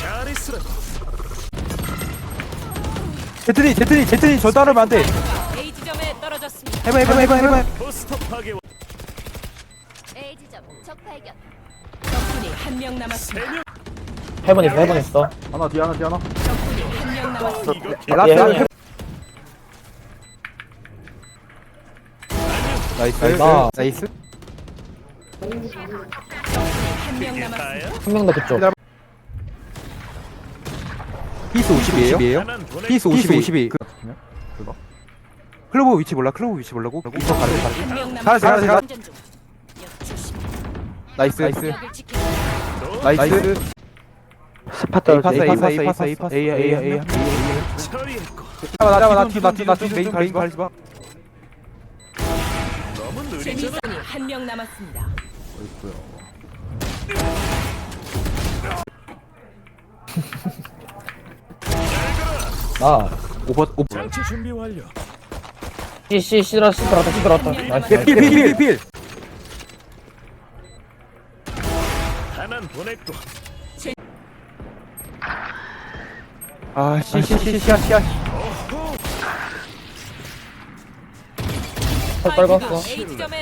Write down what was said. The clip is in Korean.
잘. 제트니 제트니 제트니 저 따르면 안돼 A 지점에 떨어졌습니다. 해봐 해봐 해봐 해봐 포스터 파괴 A 지점 적 발견. 적군이 한 명 남았습니다. 세명 해본 있어 해본 있어 하나 뒤 하나 뒤 하나 적군이 한 명 남았습니다. 이거 라스트 예, 라스트. 예. 나이스 나- 나이스 한 명 남았습니다. 다야. 한 명 더 그쪽 피스 50이에요? 하나는 보내. 피스 50 50이 그거 클로버 위치 몰라 클로버 위치 몰라고? 이거 가르쳐 가르쳐. 역 조심. 나이스 나이스 나이스 스파트 A 파스 A 파스 A 파스 A 파스 A A A A 처리했고. 잡아 잡아 나뒤 나 뒤 나 뒤 메인 가리지 가리지 마 너무 느리잖아. 재미있으니 한명 남았습니다. 나 오버 오버. 장치 준비 완료. C 들어왔다 C 들어왔다. 나이스. 필필필필 하나는 보냈고. 아 씨씨씨씨야 씨야 펄 빨갔어. A 지점에